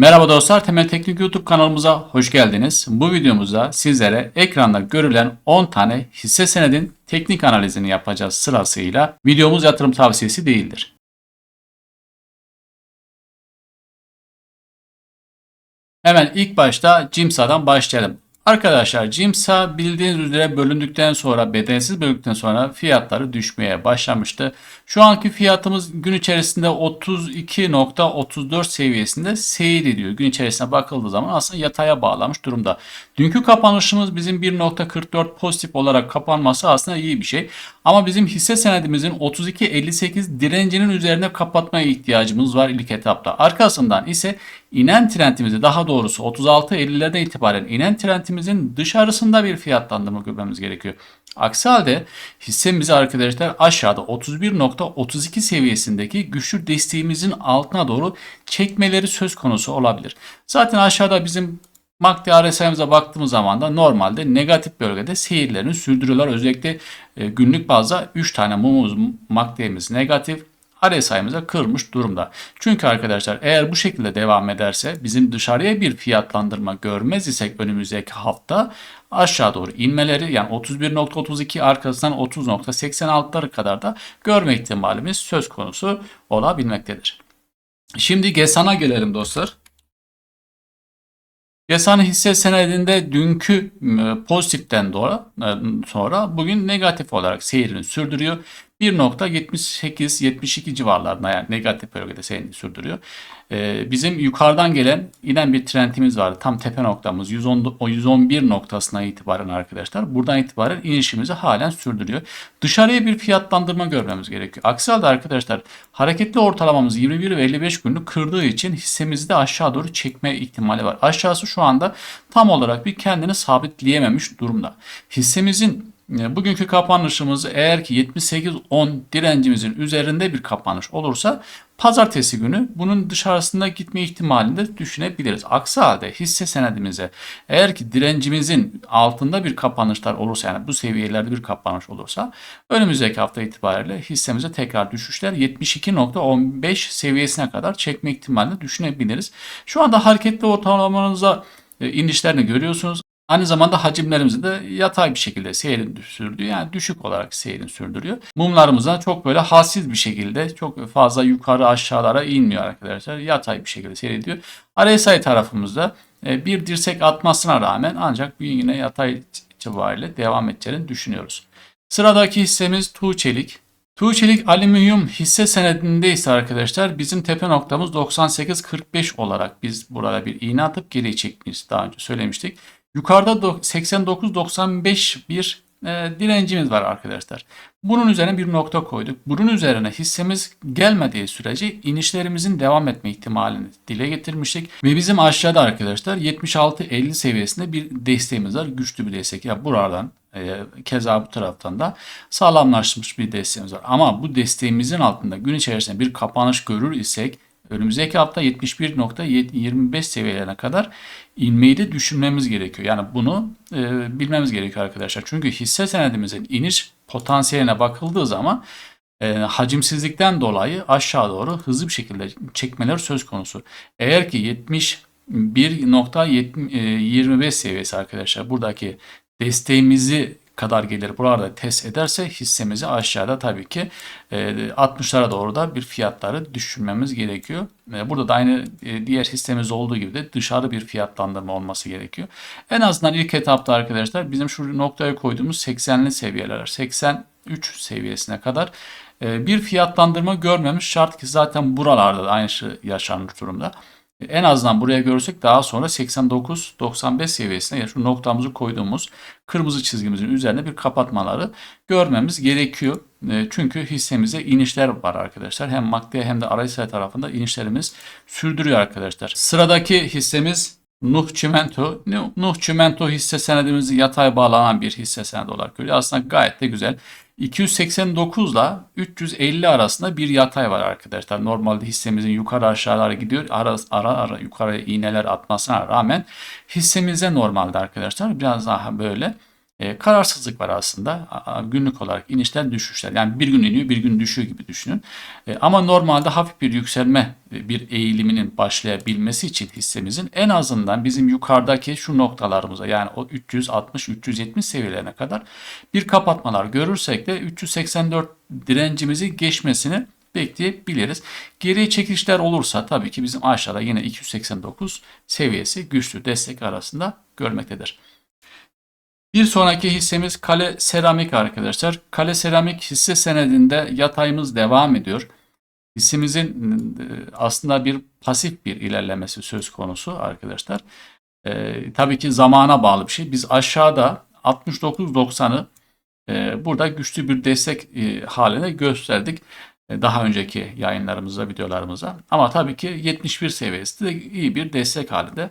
Merhaba dostlar, Temel Teknik YouTube kanalımıza hoş geldiniz. Bu videomuzda sizlere ekranda görülen 10 tane hisse senedin teknik analizini yapacağız sırasıyla. Videomuz yatırım tavsiyesi değildir. Hemen ilk başta Cimsa'dan başlayalım. Arkadaşlar Cimsa bildiğiniz üzere bölündükten sonra bedelsiz bölündükten sonra fiyatları düşmeye başlamıştı. Şu anki fiyatımız gün içerisinde 32.34 seviyesinde seyrediyor. Gün içerisine bakıldığı zaman aslında yataya bağlamış durumda. Dünkü kapanışımız bizim 1.44 pozitif olarak kapanması aslında iyi bir şey. Ama bizim hisse senedimizin 32.58 direncinin üzerine kapatmaya ihtiyacımız var ilk etapta. Arkasından ise inen trendimizi daha doğrusu 36.50'lerden itibaren inen trendimizin dışarısında bir fiyatlandırma görmemiz gerekiyor. Aksi halde hissemizi arkadaşlar aşağıda 31.32 seviyesindeki güçlü desteğimizin altına doğru çekmeleri söz konusu olabilir. Zaten aşağıda bizim MACD RSI'mize baktığımız zaman da normalde negatif bölgede seyirlerini sürdürüyorlar. Özellikle e, günlük bazda 3 tane mumumuz MACD'miz negatif, RSI'mize kırmış durumda. Çünkü arkadaşlar eğer bu şekilde devam ederse bizim dışarıya bir fiyatlandırma görmez isek önümüzdeki hafta aşağı doğru inmeleri yani 31.32 arkasından 30.86'ları kadar da görme ihtimalimiz söz konusu olabilmektedir. Şimdi GESAN'a gelelim dostlar. Gesan hisse senedinde dünkü e, pozitiften e, sonra bugün negatif olarak seyrini sürdürüyor. 1.78-72 civarlarında yani negatif bölgede seyrini sürdürüyor. Ee, bizim yukarıdan gelen inen bir trendimiz vardı. Tam tepe noktamız 110, o 111 noktasına itibaren arkadaşlar. Buradan itibaren inişimizi halen sürdürüyor. Dışarıya bir fiyatlandırma görmemiz gerekiyor. Aksi halde arkadaşlar hareketli ortalamamız 21 ve 55 günlük kırdığı için hissemizi de aşağı doğru çekme ihtimali var. Aşağısı şu anda tam olarak bir kendini sabitleyememiş durumda. Hissemizin Bugünkü kapanışımız eğer ki 78-10 direncimizin üzerinde bir kapanış olursa pazartesi günü bunun dışarısında gitme ihtimalini de düşünebiliriz. Aksi halde hisse senedimize eğer ki direncimizin altında bir kapanışlar olursa yani bu seviyelerde bir kapanış olursa önümüzdeki hafta itibariyle hissemize tekrar düşüşler 72.15 seviyesine kadar çekme ihtimalini düşünebiliriz. Şu anda hareketli ortalamanıza e, inişlerini görüyorsunuz. Aynı zamanda hacimlerimizi de yatay bir şekilde seyrin sürdüğü yani düşük olarak seyrin sürdürüyor. Mumlarımızda çok böyle halsiz bir şekilde çok fazla yukarı aşağılara inmiyor arkadaşlar. Yatay bir şekilde seyrediyor. RSI tarafımızda e, bir dirsek atmasına rağmen ancak bugün yine yatay itibariyle devam edeceğini düşünüyoruz. Sıradaki hissemiz Tuğçelik. Tuğçelik alüminyum hisse senedinde ise arkadaşlar bizim tepe noktamız 98.45 olarak biz burada bir iğne atıp geri çekmiş daha önce söylemiştik. Yukarıda 89-95 bir e, direncimiz var arkadaşlar. Bunun üzerine bir nokta koyduk. Bunun üzerine hissemiz gelmediği sürece inişlerimizin devam etme ihtimalini dile getirmiştik. Ve bizim aşağıda arkadaşlar 76-50 seviyesinde bir desteğimiz var. Güçlü bir destek. Ya yani buradan e, keza bu taraftan da sağlamlaşmış bir desteğimiz var. Ama bu desteğimizin altında gün içerisinde bir kapanış görür isek önümüzdeki hafta 71.25 seviyelerine kadar inmeyi de düşünmemiz gerekiyor. Yani bunu e, bilmemiz gerekiyor arkadaşlar. Çünkü hisse senedimizin iniş potansiyeline bakıldığı zaman e, hacimsizlikten dolayı aşağı doğru hızlı bir şekilde çekmeler söz konusu. Eğer ki 71.25 seviyesi arkadaşlar buradaki desteğimizi kadar gelir burada test ederse hissemizi aşağıda tabii ki 60'lara e, doğru da bir fiyatları düşürmemiz gerekiyor. E, burada da aynı e, diğer hissemiz olduğu gibi de dışarı bir fiyatlandırma olması gerekiyor. En azından ilk etapta arkadaşlar bizim şu noktaya koyduğumuz 80'li seviyeler 83 seviyesine kadar bir fiyatlandırma görmemiş şart ki zaten buralarda da aynı şey yaşanmış durumda. En azından buraya görürsek daha sonra 89-95 seviyesine yani şu noktamızı koyduğumuz kırmızı çizgimizin üzerine bir kapatmaları görmemiz gerekiyor. E, çünkü hissemize inişler var arkadaşlar. Hem MACD hem de RSI tarafında inişlerimiz sürdürüyor arkadaşlar. Sıradaki hissemiz Nuh Çimento. Nuh Çimento hisse senedimizi yatay bağlanan bir hisse senedi olarak görüyor. Aslında gayet de güzel. 289 ile 350 arasında bir yatay var arkadaşlar. Normalde hissemizin yukarı aşağılara gidiyor. Ara ara, ara yukarıya iğneler atmasına rağmen hissemize normalde arkadaşlar biraz daha böyle e, kararsızlık var aslında. Günlük olarak inişler düşüşler. Yani bir gün iniyor bir gün düşüyor gibi düşünün. E, ama normalde hafif bir yükselme e, bir eğiliminin başlayabilmesi için hissemizin en azından bizim yukarıdaki şu noktalarımıza yani o 360-370 seviyelerine kadar bir kapatmalar görürsek de 384 direncimizi geçmesini bekleyebiliriz. Geriye çekilişler olursa tabii ki bizim aşağıda yine 289 seviyesi güçlü destek arasında görmektedir. Bir sonraki hissemiz Kale Seramik arkadaşlar. Kale Seramik hisse senedinde yatayımız devam ediyor. Hissemizin e, aslında bir pasif bir ilerlemesi söz konusu arkadaşlar. E, tabii ki zamana bağlı bir şey. Biz aşağıda 69.90'ı e, burada güçlü bir destek e, haline gösterdik. E, daha önceki yayınlarımızda, videolarımızda. Ama tabii ki 71 seviyesi de iyi bir destek halinde.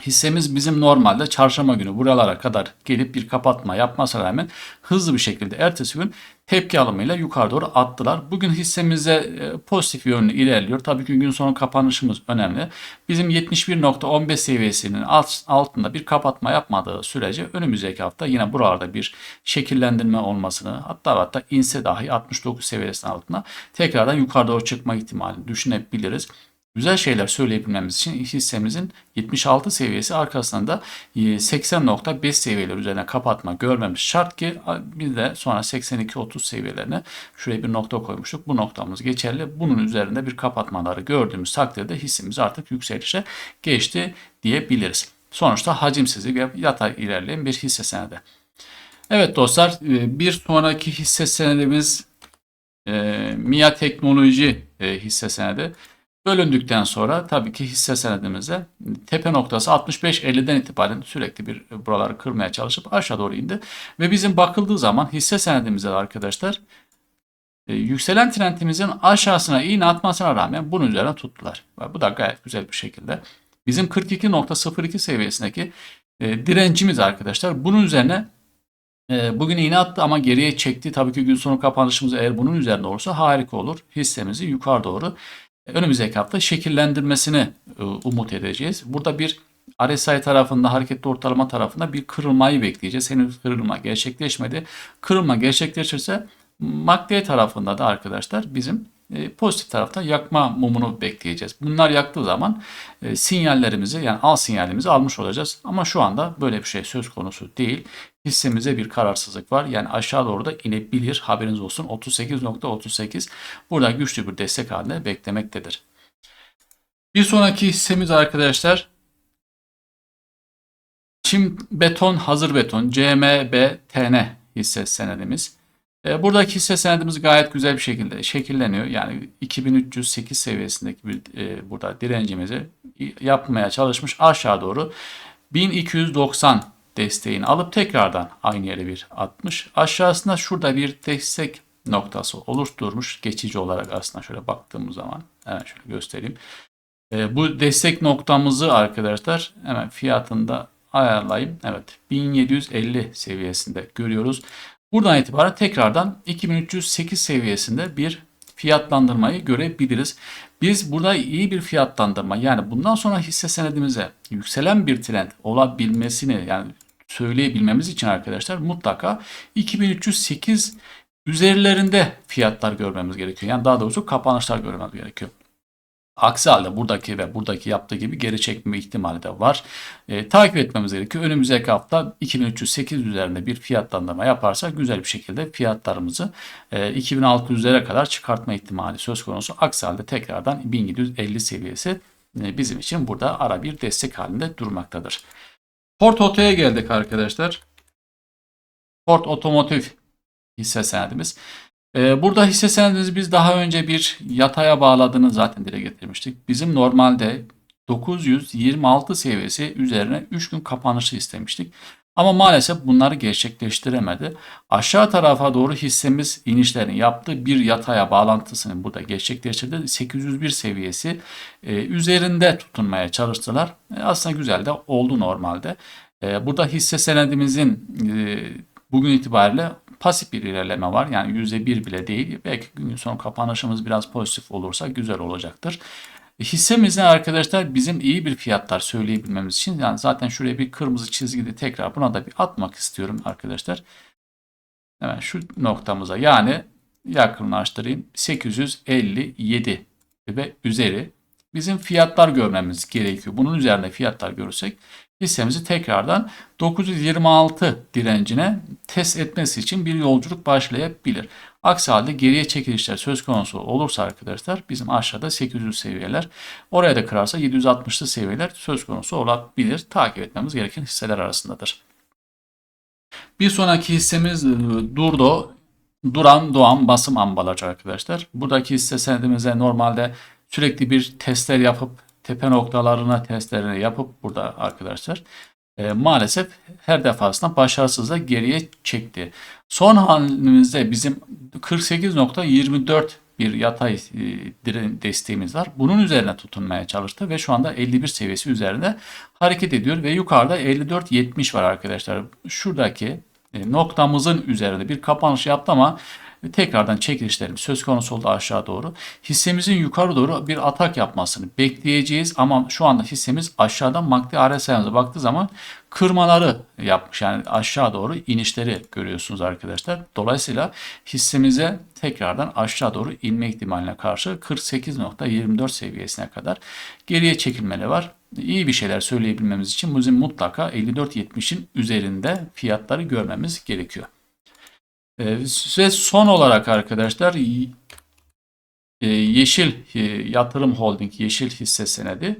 Hissemiz bizim normalde çarşamba günü buralara kadar gelip bir kapatma yapmasına rağmen hızlı bir şekilde ertesi gün tepki alımıyla yukarı doğru attılar. Bugün hissemize e, pozitif yönlü ilerliyor. Tabii ki gün sonu kapanışımız önemli. Bizim 71.15 seviyesinin alt, altında bir kapatma yapmadığı sürece önümüzdeki hafta yine buralarda bir şekillendirme olmasını hatta hatta inse dahi 69 seviyesinin altına tekrardan yukarı doğru çıkma ihtimalini düşünebiliriz güzel şeyler söyleyebilmemiz için hissemizin 76 seviyesi arkasında da 80.5 seviyeler üzerine kapatma görmemiz şart ki biz de sonra 82-30 seviyelerine şuraya bir nokta koymuştuk. Bu noktamız geçerli. Bunun üzerinde bir kapatmaları gördüğümüz takdirde hissimiz artık yükselişe geçti diyebiliriz. Sonuçta hacimsiz ve yatay ilerleyen bir hisse senedi. Evet dostlar bir sonraki hisse senedimiz e, MIA Teknoloji e, hisse senedi. Bölündükten sonra tabii ki hisse senedimize tepe noktası 65.50'den itibaren sürekli bir buraları kırmaya çalışıp aşağı doğru indi. Ve bizim bakıldığı zaman hisse senedimize arkadaşlar e, yükselen trendimizin aşağısına iğne atmasına rağmen bunun üzerine tuttular. Bu da gayet güzel bir şekilde. Bizim 42.02 seviyesindeki e, direncimiz arkadaşlar. Bunun üzerine e, bugün iğne attı ama geriye çekti. Tabii ki gün sonu kapanışımız eğer bunun üzerinde olursa harika olur. Hissemizi yukarı doğru önümüzdeki hafta şekillendirmesini e, umut edeceğiz. Burada bir RSI tarafında, hareketli ortalama tarafında bir kırılmayı bekleyeceğiz. Henüz kırılma gerçekleşmedi. Kırılma gerçekleşirse MACD tarafında da arkadaşlar bizim pozitif tarafta yakma mumunu bekleyeceğiz. Bunlar yaktığı zaman e, sinyallerimizi yani al sinyalimizi almış olacağız. Ama şu anda böyle bir şey söz konusu değil. Hissemize bir kararsızlık var. Yani aşağı doğru da inebilir. Haberiniz olsun. 38.38 burada güçlü bir destek halinde beklemektedir. Bir sonraki hissemiz arkadaşlar Çim Beton Hazır Beton CMBTN hisse senedimiz. E, buradaki hisse senedimiz gayet güzel bir şekilde şekilleniyor. Yani 2308 seviyesindeki bir e, burada direncimizi yapmaya çalışmış aşağı doğru 1290 desteğini alıp tekrardan aynı yere bir atmış. Aşağısında şurada bir destek noktası oluşturmuş. Geçici olarak aslında şöyle baktığımız zaman hemen şöyle göstereyim. E, bu destek noktamızı arkadaşlar hemen fiyatında ayarlayayım. Evet 1750 seviyesinde görüyoruz. Buradan itibaren tekrardan 2308 seviyesinde bir fiyatlandırmayı görebiliriz. Biz burada iyi bir fiyatlandırma yani bundan sonra hisse senedimize yükselen bir trend olabilmesini yani söyleyebilmemiz için arkadaşlar mutlaka 2308 üzerlerinde fiyatlar görmemiz gerekiyor. Yani daha doğrusu kapanışlar görmemiz gerekiyor. Aksi halde buradaki ve buradaki yaptığı gibi geri çekme ihtimali de var. E, takip etmemiz gerekiyor. Önümüzdeki hafta 2308 üzerinde bir fiyatlandırma yaparsak güzel bir şekilde fiyatlarımızı e, 2600'lere kadar çıkartma ihtimali söz konusu. Aksi halde tekrardan 1750 seviyesi e, bizim için burada ara bir destek halinde durmaktadır. Ford Oto'ya geldik arkadaşlar. Ford Otomotiv hisse senedimiz. Ee, burada hisse senedimizi biz daha önce bir yataya bağladığını zaten dile getirmiştik. Bizim normalde 926 seviyesi üzerine 3 gün kapanışı istemiştik. Ama maalesef bunları gerçekleştiremedi. Aşağı tarafa doğru hissemiz inişlerini yaptı. Bir yataya bağlantısını burada gerçekleştirdi. 801 seviyesi e, üzerinde tutunmaya çalıştılar. E, aslında güzel de oldu normalde. E, burada hisse senedimizin bugün itibariyle pasif bir ilerleme var. Yani %1 bile değil. Belki gün son kapanışımız biraz pozitif olursa güzel olacaktır. Hissemizde arkadaşlar bizim iyi bir fiyatlar söyleyebilmemiz için yani zaten şuraya bir kırmızı çizgili tekrar buna da bir atmak istiyorum arkadaşlar. Hemen şu noktamıza yani yakınlaştırayım 857 ve üzeri bizim fiyatlar görmemiz gerekiyor. Bunun üzerinde fiyatlar görürsek hissemizi tekrardan 926 direncine test etmesi için bir yolculuk başlayabilir. Aksi halde geriye çekilişler söz konusu olursa arkadaşlar bizim aşağıda 800 seviyeler oraya da kırarsa 760'lı seviyeler söz konusu olabilir. Takip etmemiz gereken hisseler arasındadır. Bir sonraki hissemiz e, Durdo Duran Doğan basım ambalajı arkadaşlar. Buradaki hisse senedimize normalde sürekli bir testler yapıp tepe noktalarına testlerini yapıp burada arkadaşlar e, maalesef her defasında başarısızla geriye çekti. Son halimizde bizim 48.24 bir yatay e, desteğimiz var. Bunun üzerine tutunmaya çalıştı ve şu anda 51 seviyesi üzerinde hareket ediyor ve yukarıda 54.70 var arkadaşlar. Şuradaki e, noktamızın üzerinde bir kapanış yaptı ama tekrardan çekilişlerimiz söz konusu oldu aşağı doğru. Hissemizin yukarı doğru bir atak yapmasını bekleyeceğiz ama şu anda hissemiz aşağıdan MACD RSI'mize baktığı zaman kırmaları yapmış. Yani aşağı doğru inişleri görüyorsunuz arkadaşlar. Dolayısıyla hissemize tekrardan aşağı doğru inme ihtimaline karşı 48.24 seviyesine kadar geriye çekilmeleri var. İyi bir şeyler söyleyebilmemiz için bizim mutlaka 54.70'in üzerinde fiyatları görmemiz gerekiyor. Ee, ve son olarak arkadaşlar e, Yeşil e, Yatırım Holding Yeşil hisse senedi.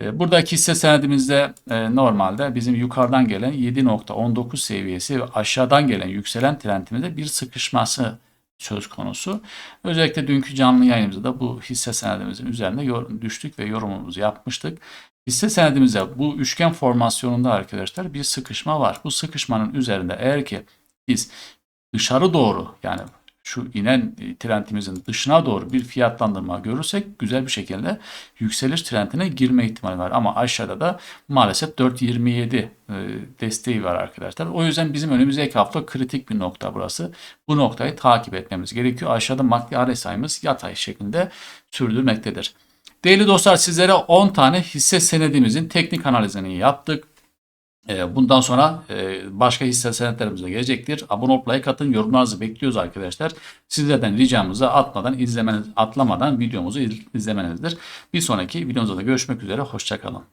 E, Buradaki hisse senedimizde e, normalde bizim yukarıdan gelen 7.19 seviyesi ve aşağıdan gelen yükselen trendimizde bir sıkışması söz konusu. Özellikle dünkü canlı yayınımızda da bu hisse senedimizin üzerine düştük ve yorumumuzu yapmıştık. Hisse senedimizde bu üçgen formasyonunda arkadaşlar bir sıkışma var. Bu sıkışmanın üzerinde eğer ki biz dışarı doğru yani şu inen e, trendimizin dışına doğru bir fiyatlandırma görürsek güzel bir şekilde yükseliş trendine girme ihtimali var. Ama aşağıda da maalesef 4.27 e, desteği var arkadaşlar. O yüzden bizim önümüzdeki hafta kritik bir nokta burası. Bu noktayı takip etmemiz gerekiyor. Aşağıda MACD RSI'miz yatay şeklinde sürdürmektedir. Değerli dostlar sizlere 10 tane hisse senedimizin teknik analizini yaptık. Ee, Bundan sonra e, başka hisse senetlerimiz de gelecektir. Abone olup like atın. Yorumlarınızı bekliyoruz arkadaşlar. Sizlerden ricamızı atmadan, izlemeniz, atlamadan videomuzu iz- izlemenizdir. Bir sonraki videomuzda da görüşmek üzere. Hoşçakalın.